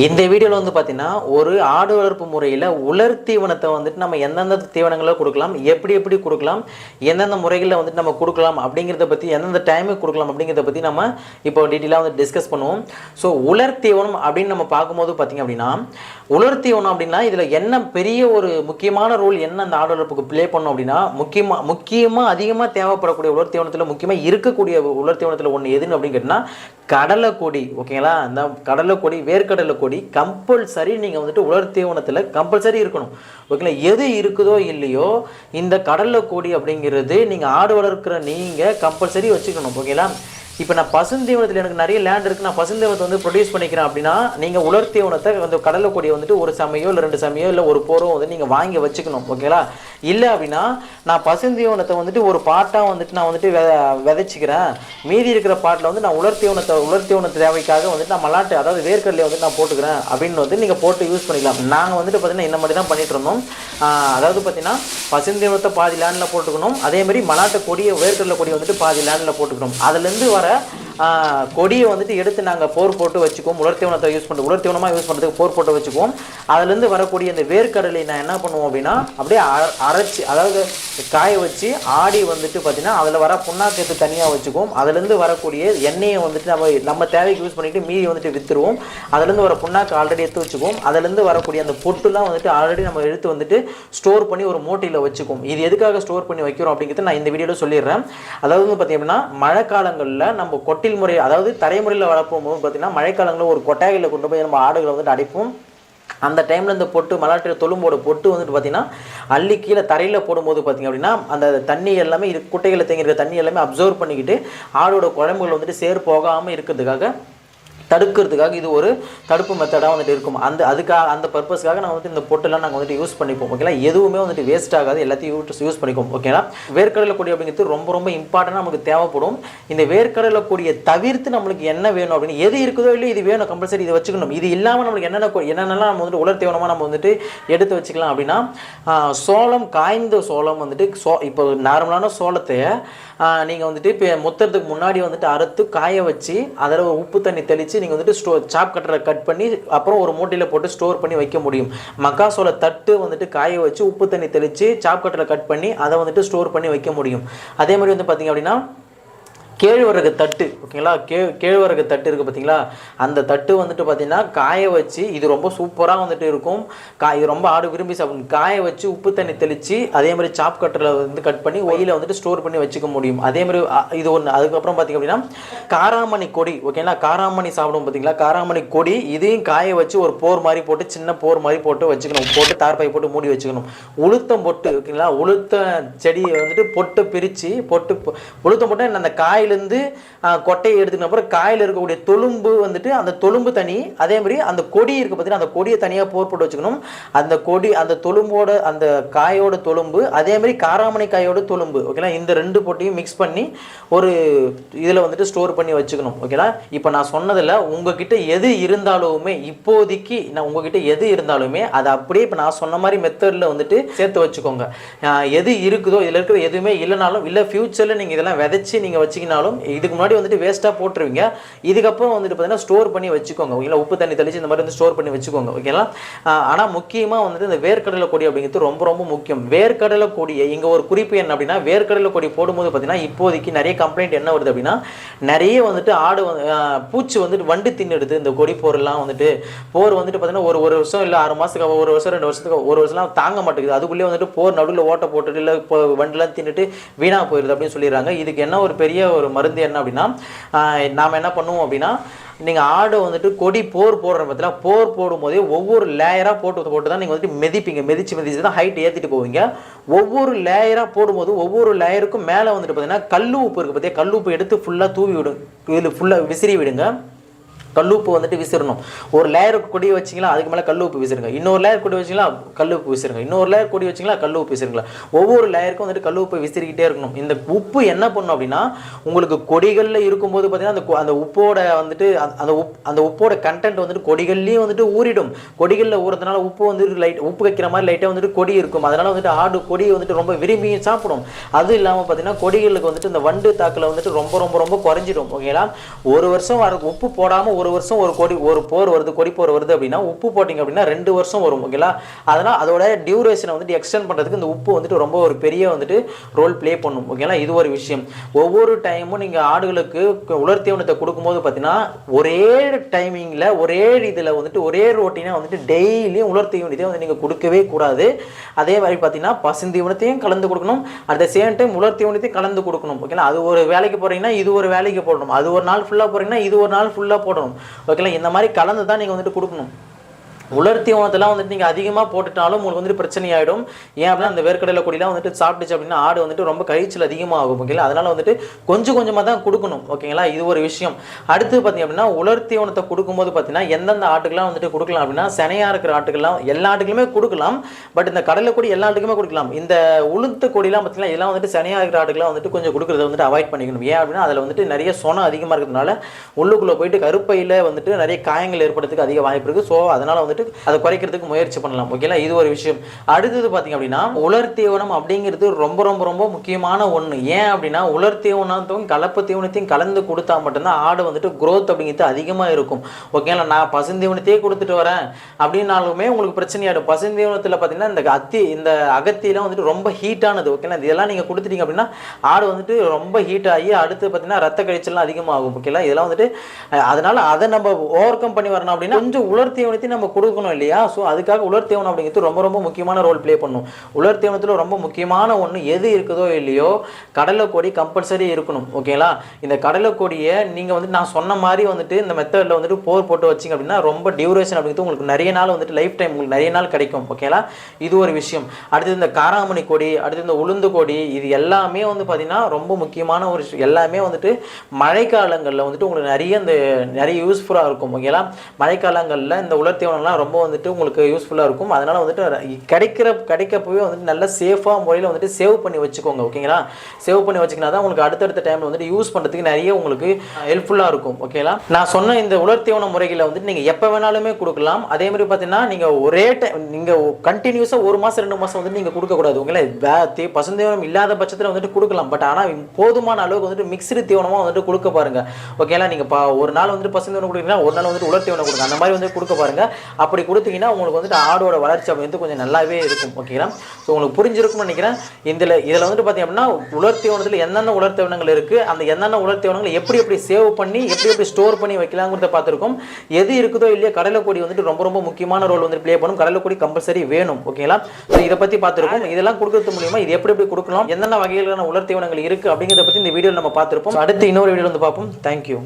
இந்த வீடியோவில் வந்து பார்த்தீங்கன்னா ஒரு ஆடு வளர்ப்பு முறையில் உலர் தீவனத்தை வந்துட்டு நம்ம எந்தெந்த தீவனங்களை கொடுக்கலாம் எப்படி எப்படி கொடுக்கலாம் எந்தெந்த முறைகளில் வந்துட்டு நம்ம கொடுக்கலாம் அப்படிங்கிறத பற்றி எந்தெந்த டைமுக்கு கொடுக்கலாம் அப்படிங்கிறத பற்றி நம்ம இப்போ டீட்டெயிலாக வந்து டிஸ்கஸ் பண்ணுவோம். ஸோ உலர் தீவனம் அப்படின்னு நம்ம பார்க்கும்போது பார்த்தீங்க அப்படின்னா உலர் தீவனம் அப்படின்னா இதில் என்ன பெரிய ஒரு முக்கியமான ரோல் என்ன அந்த ஆடு வளர்ப்புக்கு ப்ளே பண்ணோம் அப்படின்னா முக்கியமாக முக்கியமாக அதிகமாக தேவைப்படக்கூடிய உலர் தீவனத்தில் முக்கியமாக இருக்கக்கூடிய உலர் தீவனத்தில் ஒன்று எதுன்னு அப்படின்னு கேட்டிங்கன்னா கொடி ஓகேங்களா அந்த கடலைக்கொடி வேர்க்கடலை கொடி கம்பல்சரி நீங்கள் வந்துட்டு உலர் தீவனத்தில் கம்பல்சரி இருக்கணும். ஓகேங்களா? எது இருக்குதோ இல்லையோ இந்த கடலில் கொடி அப்படிங்கிறது நீங்கள் ஆடு வளர்க்குற நீங்கள் கம்பல்சரி வச்சுக்கணும். ஓகேங்களா? இப்போ நான் பசுந்தீவனத்தில் எனக்கு நிறைய லேண்ட் இருக்குது நான் பசுந்தீவனத்தை வந்து ப்ரொடியூஸ் பண்ணிக்கிறேன் அப்படின்னா நீங்கள் உலர் தீவனத்தை வந்து கடலை கொடியை வந்துட்டு ஒரு சமையோ இல்லை ரெண்டு சமையோ இல்லை ஒரு போரோ வந்து நீங்கள் வாங்கி வச்சுக்கணும். ஓகேங்களா இல்லை அப்படின்னா நான் பசுந்தீவனத்தை வந்துட்டு ஒரு பாட்டாக வந்துட்டு நான் வந்துட்டு வெ விதைச்சிக்கிறேன். மீதி இருக்கிற பாட்டில் வந்து நான் உலர் தீவனத்தை உலர் தீவன தேவைக்காக வந்துட்டு நான் மலாட்டு அதாவது வேர்க்கடலையை வந்துட்டு நான் போட்டுக்கிறேன். அப்படின்னு வந்து நீங்கள் போட்டு யூஸ் பண்ணிக்கலாம். நாங்கள் வந்துட்டு பார்த்தீங்கன்னா இந்த மாதிரி தான் பண்ணிட்டு இருந்தோம். அதாவது பார்த்தீங்கன்னா பசுந்தீவனத்தை பாதி லேண்டில் போட்டுக்கணும். அதே மாதிரி மலாட்டு கொடியை வேர்க்கடலை கொடியை வந்துட்டு பாதி லேண்டில் போட்டுக்கணும். அதுலேருந்து வர 있어요? கொடியை வந்துட்டு எடுத்து நாங்கள் போர் போட்டு வச்சுக்குவோம். உலர் தீவனத்தை யூஸ் பண்ணுறது உலர்த்தீவனமாக யூஸ் பண்ணுறதுக்கு போர் போட்டு வச்சுக்குவோம். அதுலேருந்து வரக்கூடிய அந்த வேர்க்கடலை நான் என்ன பண்ணுவோம் அப்படின்னா அப்படியே அரைச்சி அதாவது காய வச்சு ஆடி வந்துட்டு பார்த்தீங்கன்னா அதில் வர புண்ணாக்கு எடுத்து தனியாக வச்சுக்குவோம். அதுலேருந்து வரக்கூடிய எண்ணெயை வந்துட்டு நம்ம நம்ம தேவைக்கு யூஸ் பண்ணிட்டு மீதி வந்துட்டு விற்றுருவோம் அதுலேருந்து வர புண்ணாக்கு ஆல்ரெடி எடுத்து வச்சுக்குவோம். அதுலேருந்து வரக்கூடிய அந்த பொட்டுலாம் வந்துட்டு ஆல்ரெடி நம்ம எடுத்து வந்துட்டு ஸ்டோர் பண்ணி ஒரு மூட்டையில் வச்சுக்குவோம். இது எதுக்காக ஸ்டோர் பண்ணி வைக்கிறோம் அப்படிங்கிறது நான் இந்த வீடியோவில் சொல்லிடுறேன். அதாவது வந்து பார்த்தீங்கன்னா மழைக்காலங்களில் நம்ம கட்டில் முறை அதாவது தரைமுறையில் வளர்ப்போம் போது பார்த்தீங்கன்னா மழைக்காலங்களில் ஒரு கொட்டாயில் கொண்டு போய் நம்ம ஆடுகளை வந்துட்டு அடைப்போம். அந்த டைமில் இந்த பொட்டு மலாட்டு தொழும்போட பொட்டு வந்துட்டு பார்த்திங்கன்னா அள்ளி கீழே தரையில் போடும்போது பார்த்தீங்க அப்படின்னா அந்த தண்ணி எல்லாமே இரு குட்டைகளில் தேங்கிருக்க தண்ணி எல்லாமே அப்சர்வ் பண்ணிக்கிட்டு ஆடோட குழம்புகள் வந்துட்டு சேர் போகாமல் இருக்கிறதுக்காக தடுக்கிறதுக்காக இது ஒரு தடுப்பு மெத்தடாக வந்துட்டு இருக்கும். அந்த அதுக்காக அந்த பர்பஸ்க்காக நாங்கள் வந்துட்டு இந்த பொட்டெல்லாம் நாங்கள் வந்துட்டு யூஸ் பண்ணிப்போம் ஓகேங்களா எதுவுமே வந்துட்டு வேஸ்ட் ஆகாது எல்லாத்தையும் யூஸ் யூஸ் பண்ணிப்போம் ஓகேங்களா வேர்க்கடலை கொடி அப்படிங்கிறது ரொம்ப ரொம்ப இம்பார்ட்டண்டாக நமக்கு தேவைப்படும். இந்த வேர்க்கடலை கொடியை தவிர்த்து நம்மளுக்கு என்ன வேணும் அப்படின்னு எது இருக்குதோ இல்லை இது வேணும் கம்பல்சரி இதை வச்சுக்கணும். இது இல்லாமல் நம்மளுக்கு என்னென்ன என்னென்னலாம் நம்ம வந்துட்டு உலர் தேவனமாக நம்ம வந்துட்டு எடுத்து வச்சுக்கலாம் அப்படின்னா சோளம் காய்ந்த சோளம் வந்துட்டு சோ இப்போ நார்மலான சோளத்தை நீங்கள் வந்துட்டு இப்போ முத்துறதுக்கு முன்னாடி வந்துட்டு அறுத்து காய வச்சு அதில் உப்பு தண்ணி தெளித்து நீங்கள் வந்துட்டு ஸ்டோ சாப் கட்டரை கட் பண்ணி அப்புறம் ஒரு மூட்டையில் போட்டு ஸ்டோர் பண்ணி வைக்க முடியும். மக்காசோள தட்டு வந்துட்டு காய வச்சு உப்பு தண்ணி தெளித்து சாப் கட்டரை கட் பண்ணி அதை வந்துட்டு ஸ்டோர் பண்ணி வைக்க முடியும். அதே மாதிரி வந்து பார்த்தீங்க அப்படின்னா கேழ்வரகு தட்டு ஓகேங்களா? கே கேழ்வரகு தட்டு இருக்குது பார்த்தீங்களா அந்த தட்டு வந்துட்டு பார்த்தீங்கன்னா காய வச்சு இது ரொம்ப சூப்பராக வந்துட்டு இருக்கும். கா இது ரொம்ப ஆடு விரும்பி சாப்பிடும். காய வச்சு உப்பு தண்ணி தெளித்து அதே மாதிரி சாப் கட்டரில் வந்து கட் பண்ணி ஒயில வந்துட்டு ஸ்டோர் பண்ணி வச்சுக்க முடியும். அதே மாதிரி இது ஒன்று அதுக்கப்புறம் பார்த்தீங்க அப்படின்னா காராமணி கொடி ஓகேங்களா? காராமணி சாப்பிடும் பார்த்தீங்களா காராமணி கொடி இதையும் காய வச்சு ஒரு போர் மாதிரி போட்டு சின்ன போர் மாதிரி போட்டு வச்சுக்கணும். போட்டு தார்பாய் போட்டு மூடி வச்சுக்கணும். உளுத்தம் பொட்டு ஓகேங்களா? உளுத்த செடியை வந்துட்டு பொட்டு பிரித்து பொட்டு உளுத்தம் பொட்டு அந்த காயிலேருந்து கொட்டையை எடுத்துக்கின அப்புறம் காயில் இருக்கக்கூடிய தொலும்பு வந்துட்டு அந்த தொலும்பு தனி அதே மாதிரி அந்த கொடி இருக்கு பார்த்தீங்கன்னா அந்த கொடியை தனியாக போர் போட்டு வச்சுக்கணும். அந்த கொடி அந்த தொலும்போட அந்த காயோட தொலும்பு அதே மாதிரி காராமணி காயோட தொலும்பு ஓகேங்களா இந்த ரெண்டு போட்டியும் மிக்ஸ் பண்ணி ஒரு இதில் வந்துட்டு ஸ்டோர் பண்ணி வச்சுக்கணும் ஓகேங்களா இப்போ நான் சொன்னதில் உங்ககிட்ட எது இருந்தாலுமே இப்போதைக்கு நான் உங்ககிட்ட எது இருந்தாலுமே அதை அப்படியே இப்போ நான் சொன்ன மாதிரி மெத்தடில் வந்துட்டு சேர்த்து வச்சுக்கோங்க. எது இருக்குதோ இதில் இருக்கிற எதுவுமே இல்லைனாலும் இல்லை ஃப்யூச்சரில் நீங்கள் இதெல்லாம் விதைச்சி நீங்கள் வச்சிங்கனாலும் இதுக்கு முன்னாடி வந்துட்டு வேஸ்ட்டாக போட்டுருவீங்க. இதுக்கப்புறம் வந்துட்டு பார்த்தீங்கன்னா ஸ்டோர் பண்ணி வச்சுக்கோங்க. ஓகேங்களா உப்பு தண்ணி தெளிச்சு இந்த மாதிரி வந்து ஸ்டோர் பண்ணி வச்சுக்கோங்க. ஓகேங்களா ஆனால் முக்கியமாக வந்துட்டு இந்த வேர்க்கடலை கொடி அப்படிங்கிறது ரொம்ப ரொம்ப முக்கியம். வேர்க்கடலை கொடியை இங்கே ஒரு குறிப்பு என்ன அப்படின்னா வேர்க்கடலை கொடி போடும்போது பார்த்தீங்கன்னா இப்போதைக்கு நிறைய கம்ப்ளைண்ட் என்ன வருது அப்படின்னா நிறைய வந்துட்டு ஆடு வந்து பூச்சி வந்துட்டு வண்டு தின்னுடுது. இந்த கொடி போரெல்லாம் வந்துட்டு போர் வந்துட்டு பார்த்தீங்கன்னா ஒரு ஒரு வருஷம் இல்லை ஆறு மாதத்துக்கு ஒரு வருஷம் ரெண்டு வருஷத்துக்கு ஒரு வருஷம்லாம் தாங்க மாட்டேங்குது. அதுக்குள்ளேயே வந்துட்டு போர் நடுவில் ஓட்ட போட்டுட்டு இல்லை இப்போ வண்டுலாம் தின்னுட்டு வீணாக போயிடுது அப்படின்னு சொல்லிடுறாங்க. இதுக்கு என்ன ஒரு பெரிய ஒரு மருந்து என்ன அப்படின்னா நாம் என்ன பண்ணுவோம் அப்படின்னா நீங்கள் ஆடு வந்துட்டு கொடி போர் போடுற பற்றில போர் போடும்போதே ஒவ்வொரு லேயராக போட்டு போட்டு தான் நீங்கள் வந்துட்டு மிதிப்பீங்க. மெதிச்சு மெதிச்சு தான் ஹைட் ஏற்றிட்டு போவீங்க. ஒவ்வொரு லேயராக போடும்போது ஒவ்வொரு லேயருக்கும் மேலே வந்துட்டு பார்த்தீங்கன்னா கல் உப்பு இருக்குது பார்த்தியா கல் உப்பு எடுத்து ஃபுல்லாக தூவி விடும் இதில் ஃபுல்லாக விசிறி விடுங்க. கல்லுப்பு வந்துட்டு விசிறணும். ஒரு லேயருக்கு கொடி வச்சிங்களா அதுக்கு மேலே கல்லுப்பு விசிறுங்க. இன்னொரு லேயர் கொடி வச்சிங்களா கல்லுப்பு விசிறுங்க. இன்னொரு லேயர் கொடி வச்சிங்களா கல்லுப்பு விசிறுங்களா. ஒவ்வொரு லேயருக்கும் வந்துட்டு கல்லுப்பை விசிறிக்கிட்டே இருக்கணும். இந்த உப்பு என்ன பண்ணும் அப்படின்னா உங்களுக்கு கொடிகளில் இருக்கும்போது பார்த்தீங்கன்னா அந்த அந்த உப்போட வந்துட்டு அந்த- அந்த உப் அந்த உப்போட கண்டென்ட் வந்துட்டு கொடிகள்லேயும் வந்துட்டு ஊறிடும். கொடிகளில் ஊறதுனால உப்பு வந்துட்டு லைட் உப்பு வைக்கிற மாதிரி லைட்டாக வந்துட்டு கொடி இருக்கும். அதனால வந்துட்டு ஆடு கொடி வந்துட்டு ரொம்ப விரும்பி சாப்பிடும். அது இல்லாமல் பார்த்தீங்கன்னா கொடிகளுக்கு வந்துட்டு இந்த வண்டு தாக்கில் வந்துட்டு ரொம்ப ரொம்ப ரொம்ப குறைஞ்சிடும். ஓகேங்களா? ஒரு வருஷம் வர உப்பு போடாமல் ஒரு வருஷம் ஒரு கொடி ஒரு போர் வருது கொடி போர் வருது அப்படின்னா உப்பு போட்டிங்க அப்படின்னா ரெண்டு வருஷம் வரும் ஓகேங்களா அதனால் அதோட டியூரேஷனை வந்துட்டு எக்ஸ்டெண்ட் பண்ணுறதுக்கு இந்த உப்பு வந்துட்டு ரொம்ப ஒரு பெரிய வந்துட்டு ரோல் ப்ளே பண்ணும் ஓகேங்களா இது ஒரு விஷயம். ஒவ்வொரு டைமும் நீங்கள் ஆடுகளுக்கு உலர் தீவனத்தை கொடுக்கும்போது பார்த்தீங்கன்னா ஒரே டைமிங்கில் ஒரே இதில் வந்துட்டு ஒரே ரோட்டீனாக வந்துட்டு டெய்லியும் உலர் தீவனத்தையும் வந்து நீங்கள் கொடுக்கவே கூடாது. அதே மாதிரி பார்த்தீங்கன்னா பசுந்தீவனத்தையும் கலந்து கொடுக்கணும். அட் த சேம் டைம் உலர் தீவனத்தையும் கலந்து கொடுக்கணும் ஓகேங்களா அது ஒரு வேலைக்கு போகிறீங்கன்னா இது ஒரு வேலைக்கு போடணும். அது ஒரு நாள் ஃபுல்லாக போகிறீங்கன்னா இது ஒரு நாள் ஃபுல்லாக போடணும். ஓகேங்களா இந்த மாதிரி கலந்து தான் நீங்கள் வந்துட்டு கொடுக்கணும். உலர் தீவனத்தெல்லாம் வந்துட்டு நீங்கள் அதிகமாக போட்டுட்டாலும் உங்களுக்கு வந்துட்டு பிரச்சனை ஆகிடும் ஏன் அப்படின்னா அந்த வேர்க்கடலை கொடிலாம் வந்துட்டு சாப்பிட்டுச்சு அப்படின்னா ஆடு வந்துட்டு ரொம்ப கழிச்சல் அதிகமாகும் ஓகேங்களா அதனால வந்துட்டு கொஞ்சம் கொஞ்சமாக தான் கொடுக்கணும் ஓகேங்களா இது ஒரு விஷயம். அடுத்து பார்த்தீங்க அப்படின்னா உலர் தீவனத்தை கொடுக்கும்போது பார்த்தீங்கன்னா எந்தெந்த ஆட்டுக்கெல்லாம் வந்துட்டு கொடுக்கலாம் அப்படின்னா சனையாக இருக்கிற ஆட்டுக்கெல்லாம் எல்லா ஆட்டுக்குமே கொடுக்கலாம். பட் இந்த கடலை கொடி எல்லா ஆட்டுக்குமே கொடுக்கலாம். இந்த உளுத்து கொடிலாம் பார்த்தீங்கன்னா இதெல்லாம் வந்துட்டு சனையாக இருக்கிற ஆட்டுக்கெல்லாம் வந்துட்டு கொஞ்சம் கொடுக்குறத வந்துட்டு அவாய்ட் பண்ணிக்கணும். ஏன் அப்படின்னா அதில் வந்துட்டு நிறைய சொனம் அதிகமாக இருக்கிறதுனால உள்ளுக்குள்ளே போயிட்டு கருப்பையில் வந்துட்டு நிறைய காயங்கள் ஏற்படுறதுக்கு அதிக வாய்ப்பு இருக்குது ஸோ அதனால் வந்துட்டு அதை குறைக்கிறதுக்கு முயற்சி பண்ணலாம். ஓகேங்களா? இது ஒரு விஷயம். அடுத்தது பார்த்தீங்க அப்படின்னா உலர் தீவனம் அப்படிங்கிறது ரொம்ப ரொம்ப ரொம்ப முக்கியமான ஒன்று ஏன் அப்படின்னா உலர் தீவனத்தையும் கலப்பு தீவனத்தையும் கலந்து கொடுத்தா மட்டும்தான் ஆடு வந்துட்டு க்ரோத் அப்படிங்கிறது அதிகமாக இருக்கும். ஓகேங்களா? நான் பசுந்தீவனத்தையே கொடுத்துட்டு வரேன் அப்படின்னாலுமே உங்களுக்கு பிரச்சனையாடும் பசுந்தீவனத்தில் பார்த்தீங்கன்னா இந்த அத்தி இந்த அகத்தியெல்லாம் வந்துட்டு ரொம்ப ஹீட்டானது ஓகேங்களா? இதெல்லாம் நீங்கள் கொடுத்துட்டீங்க அப்படின்னா ஆடு வந்துட்டு ரொம்ப ஹீட் ஆகி அடுத்து பார்த்தீங்கன்னா ரத்த கழிச்சல்லாம் அதிகமாகும். ஓகேங்களா? இதெல்லாம் வந்துட்டு அதனால் அதனால அதை நம்ம ஓவர் கம் பண்ணி வரணும் அப்படின்னா கொஞ்சம் உலர் தீவனத்தையும் நம்ம கொடுக்கணும் இல்லையா? ஸோ அதுக்காக உலர் தீவனம் அப்படிங்கிறது ரொம்ப ரொம்ப முக்கியமான ரோல் ப்ளே பண்ணும். உலர் தேவனத்தில் ரொம்ப முக்கியமான ஒன்று எது இருக்குதோ இல்லையோ கடலைக்கொடி கம்பல்சரி இருக்கணும். ஓகேங்களா இந்த கடலைக்கொடியை நீங்கள் வந்து நான் சொன்ன மாதிரி வந்துட்டு இந்த மெத்தடில் வந்துட்டு போர் போட்டு வச்சிங்க அப்படின்னா ரொம்ப டியூரேஷன் அப்படிங்கிறது உங்களுக்கு நிறைய நாள் வந்துட்டு லைஃப் டைம் உங்களுக்கு நிறைய நாள் கிடைக்கும். ஓகேங்களா இது ஒரு விஷயம். அடுத்து இந்த காராமணி கொடி அடுத்து இந்த உளுந்து கொடி இது எல்லாமே வந்து பார்த்தீங்கன்னா ரொம்ப முக்கியமான ஒரு எல்லாமே வந்துட்டு மழைக்காலங்களில் வந்துட்டு உங்களுக்கு நிறைய இந்த நிறைய யூஸ்ஃபுல்லாக இருக்கும். ஓகேங்களா மழைக்காலங்களில் இந்த உலர் தீவனம்லாம் ரொம்ப வந்துட்டு உங்களுக்கு யூஸ்ஃபுல்லாக இருக்கும். அதனால் வந்துட்டு கிடைக்கிற கிடைக்கப்பவே வந்துட்டு நல்ல சேஃபாக முறையில் வந்துட்டு சேவ் பண்ணி வச்சுக்கோங்க ஓகேங்களா சேவ் பண்ணி வச்சுக்கினா தான் உங்களுக்கு அடுத்தடுத்த டைமில் வந்துட்டு யூஸ் பண்ணுறதுக்கு நிறைய உங்களுக்கு ஹெல்ப்ஃபுல்லாக இருக்கும் ஓகேங்களா நான் சொன்ன இந்த உலர் தீவன முறைகளை வந்துட்டு நீங்கள் எப்போ வேணாலுமே கொடுக்கலாம். அதே மாதிரி பார்த்தீங்கன்னா நீங்கள் ஒரே டைம் நீங்கள் கண்டினியூஸாக ஒரு மாதம் ரெண்டு மாதம் வந்துட்டு நீங்கள் கொடுக்கக்கூடாது ஓகேங்களா வே தீ பசுந்தீவனம் இல்லாத பட்சத்தில் வந்துட்டு கொடுக்கலாம். பட் ஆனால் போதுமான அளவுக்கு வந்துட்டு மிக்ஸ்டு தீவனமாக வந்துட்டு கொடுக்க பாருங்கள் ஓகேங்களா நீங்கள் பா ஒரு நாள் வந்துட்டு பசுந்தீவனம் கொடுக்குறீங்கன்னா ஒரு நாள் வந்துட்டு உலர் தீவனம் கொடுங்க. அந்த மாதிரி வந்து கொடுக்க பாருங்க. அப்படி கொடுத்தீங்கன்னா உங்களுக்கு வந்துட்டு ஆடோட வளர்ச்சி வந்து கொஞ்சம் நல்லாவே இருக்கும் ஓகேங்களா ஸோ உங்களுக்கு புரிஞ்சிருக்கும்னு நினைக்கிறேன். இதில் இதில் வந்துட்டு பார்த்தீங்க அப்படின்னா உலர் தீவனத்தில் என்னென்ன உலர் தீவனங்கள் இருக்குது அந்த என்னென்ன உலர் தீவனங்கள் எப்படி எப்படி சேவ் பண்ணி எப்படி எப்படி ஸ்டோர் பண்ணி வைக்கலாங்கிறத பார்த்துருக்கோம். எது இருக்குதோ இல்லையோ கடலைக்கொடி வந்துட்டு ரொம்ப ரொம்ப முக்கியமான ரோல் வந்து ப்ளே பண்ணும். கடலைக்கொடி கம்பல்சரி வேணும் ஓகேங்களா ஸோ இதை பற்றி பார்த்துருக்கோம். இதெல்லாம் கொடுக்கறது மூலியமாக இது எப்படி எப்படி கொடுக்கலாம் என்னென்ன வகையிலான உலர் தீவனங்கள் இருக்குது அப்படிங்கிறத பற்றி இந்த வீடியோவில் நம்ம பார்த்துருப்போம். அடுத்து இன்னொரு வீடியோ வந்து பார்ப்போம். தேங்க்யூ